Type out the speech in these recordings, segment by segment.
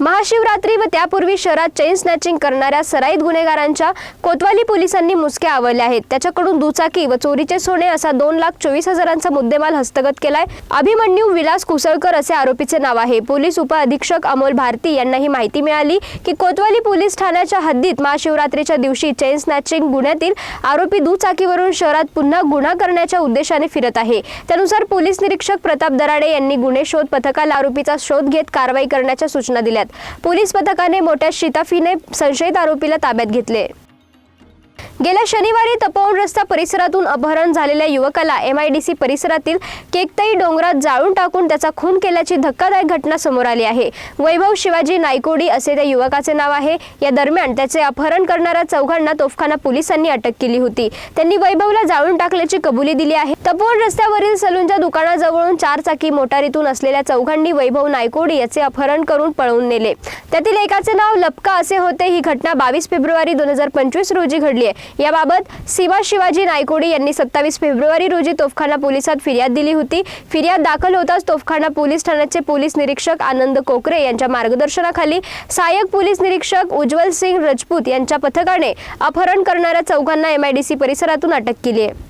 महाशिवरात्री व त्यापूर्वी शहरात चेन स्नॅचिंग करणाऱ्या सराईत गुन्हेगारांच्या कोतवाली पोलिसांनी मुसके आवरले आहेत. त्याच्याकडून दुचाकी व चोरीचे सोने असा दोन लाख चोवीस हजारांचा मुद्देमाल हस्तगत केलाय. अभिमन्यू विलास कुसळकर असे आरोपीचे नाव आहे. पोलीस उपअधीक्षक अमोल भारती यांना ही माहिती मिळाली की कोतवाली पोलीस ठाण्याच्या हद्दीत महाशिवरात्रीच्या दिवशी चेन स्नॅचिंग गुन्ह्यातील आरोपी दुचाकीवरून शहरात पुन्हा गुन्हा करण्याच्या उद्देशाने फिरत आहे. त्यानुसार पोलीस निरीक्षक प्रताप दराडे यांनी गुन्हे शोध पथकाला आरोपीचा शोध घेत कारवाई करण्याच्या सूचना दिल्यात. पोलीस पथकाने मोठ्या शिताफीने संशयित आरोपीला ताब्यात घेतले. गेल्या शनिवारी तपोवन रस्ता परिसरातून अपहरण झालेल्या युवकाला एम आय डी सी परिसरातील केकतई डोंगरात जाळून टाकून त्याचा खून केल्याची धक्कादायक घटना समोर आली आहे. वैभव शिवाजी नायकोडी असे त्या युवकाचे नाव आहे. या दरम्यान त्याचे अपहरण करणाऱ्या चौघांना तोफखाना पोलिसांनी अटक केली होती. त्यांनी वैभवला जाळून टाकल्याची कबुली दिली आहे. तपोवन रस्त्यावरील सलूनच्या दुकानाजवळून चार चाकी मोटारीतून असलेल्या चौघांनी वैभव नायकोडी याचे अपहरण करून पळवून नेले. त्यातील एकाचे नाव लपका असे होते. ही घटना बावीस फेब्रुवारी दोन हजार पंचवीस रोजी घडली आहे. याबाबत सीमा शिवाजी नायकोडी यांनी सत्तावीस फेब्रुवारी रोजी तोफखाना पोलिसात फिर्याद दिली होती. फिर्याद दाखल होताच तोफखाना पोलीस ठाण्याचे पोलीस निरीक्षक आनंद कोकरे यांच्या मार्गदर्शनाखाली सहाय्यक पोलीस निरीक्षक उज्ज्वल सिंग रजपूत यांच्या पथकाने अपहरण करणाऱ्या चौघांना एमआयडीसी परिसरातून अटक केली आहे.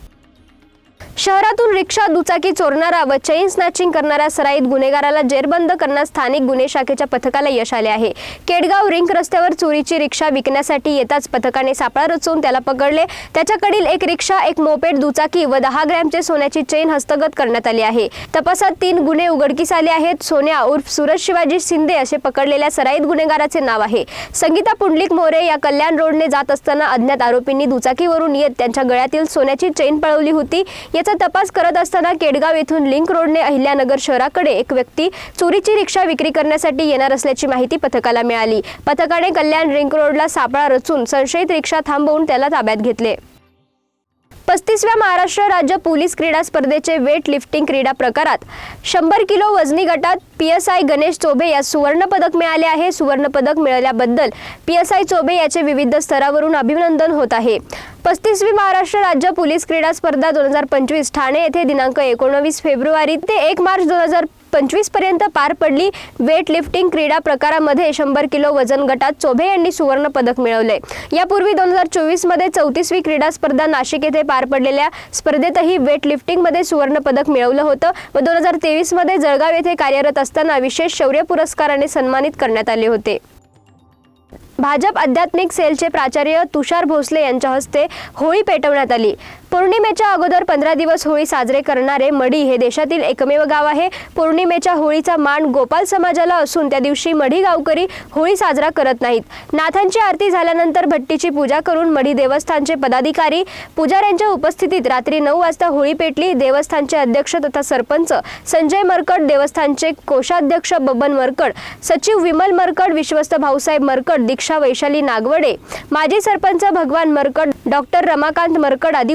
शहरातून रिक्षा दुचाकी चोरणारा व चेन स्नॅचिंग करणाऱ्या सराईत गुन्हेगाराला जेरबंद करण्यास स्थानिक गुन्हे शाखेच्या पथकाला यश आले आहे. केडगाव रिंक रस्त्यावर चोरीची रिक्षा विकण्यासाठी येताच पथकाने सापळा रचून त्याला पकडले. त्याच्याकडील एक रिक्षा एक मोपेड दुचाकी व दहा ग्रॅमचे सोन्याची चेन हस्तगत करण्यात आली आहे. तपासात तीन गुन्हे उघडकीस आले आहेत. सोन्या उर्फ सूरज शिवाजी शिंदे असे पकडलेल्या सराईत गुन्हेगाराचे नाव आहे. संगीता पुंडलिक मोरे या कल्याण रोडने जात असताना अज्ञात आरोपींनी दुचाकीवरून येत त्यांच्या गळ्यातील सोन्याची चेन पळवली होती. याचा तपास करत असताना केडगाव येथून लिंक रोडने अहिल्यानगर शहराकडे एक व्यक्ती चोरीची रिक्षा विक्री करण्यासाठी येणार असल्याची माहिती पथकाला मिळाली. पथकाने कल्याण रिंक रोडला सापळा रचून संशयित रिक्षा थांबवून त्याला ताब्यात घेतले. पस्तीसव्या महाराष्ट्र राज्य पोलीस क्रीडा स्पर्धेचे वेट लिफ्टिंग क्रीडा प्रकारात शंभर किलो वजनी गटात P S I Ganesh Chobe या सुवर्णपदक मिळाले आहे. सुवर्णपदक मिळाल्याबद्दल पी एस आय चोबे याचे विविध स्तरावरून अभिनंदन होत आहे. पस्तीसवी महाराष्ट्र राज्य पोलीस क्रीडा स्पर्धा दोन हजार पंचवीस ठाणे येथे दिनांक एकोणवीस फेब्रुवारी ते एक मार्च दोन हजार पंचवीसपर्यंत पार पडली. वेट लिफ्टिंग क्रीडा प्रकारामध्ये शंभर किलो वजन गटात चोभे यांनी सुवर्ण पदक मिळवले. यापूर्वी दोन हजार चोवीसमध्ये चौतीसवी क्रीडा स्पर्धा नाशिक येथे पार पडलेल्या स्पर्धेतही वेट लिफ्टिंगमध्ये सुवर्ण पदक मिळवलं होतं व दोन हजार तेवीसमध्ये जळगाव येथे कार्यरत असताना विशेष शौर्य पुरस्काराने सन्मानित करण्यात आले होते. भाजप आध्यात्मिक सेलचे प्राचार्य तुषार भोसले यांच्या हस्ते होळी पेटवण्यात आली. पौर्णिमेच्या अगोदर पंधरा दिवस होळी साजरे करणारे मढी हे देशातील एकमेव गाव आहे. पौर्णिमेच्या होळीचा मान गोपाल समाजाला असून त्या दिवशी मढी गावकरी होळी साजरा करत नाहीत. नाथांची आरती झाल्यानंतर भट्टीची पूजा करून मढी देवस्थानचे पदाधिकारी पुजाऱ्यांच्या उपस्थितीत रात्री नऊ वाजता होळी पेटली. देवस्थानचे अध्यक्ष तथा सरपंच संजय मरकड देवस्थानचे कोषाध्यक्ष बबन मरकड सचिव विमल मरकड विश्वस्त भाऊसाहेब मरकड दीक्षा वैशाली नागवडे माजी सरपंच भगवान मरकड डॉक्टर रमाकांत मरकड आदी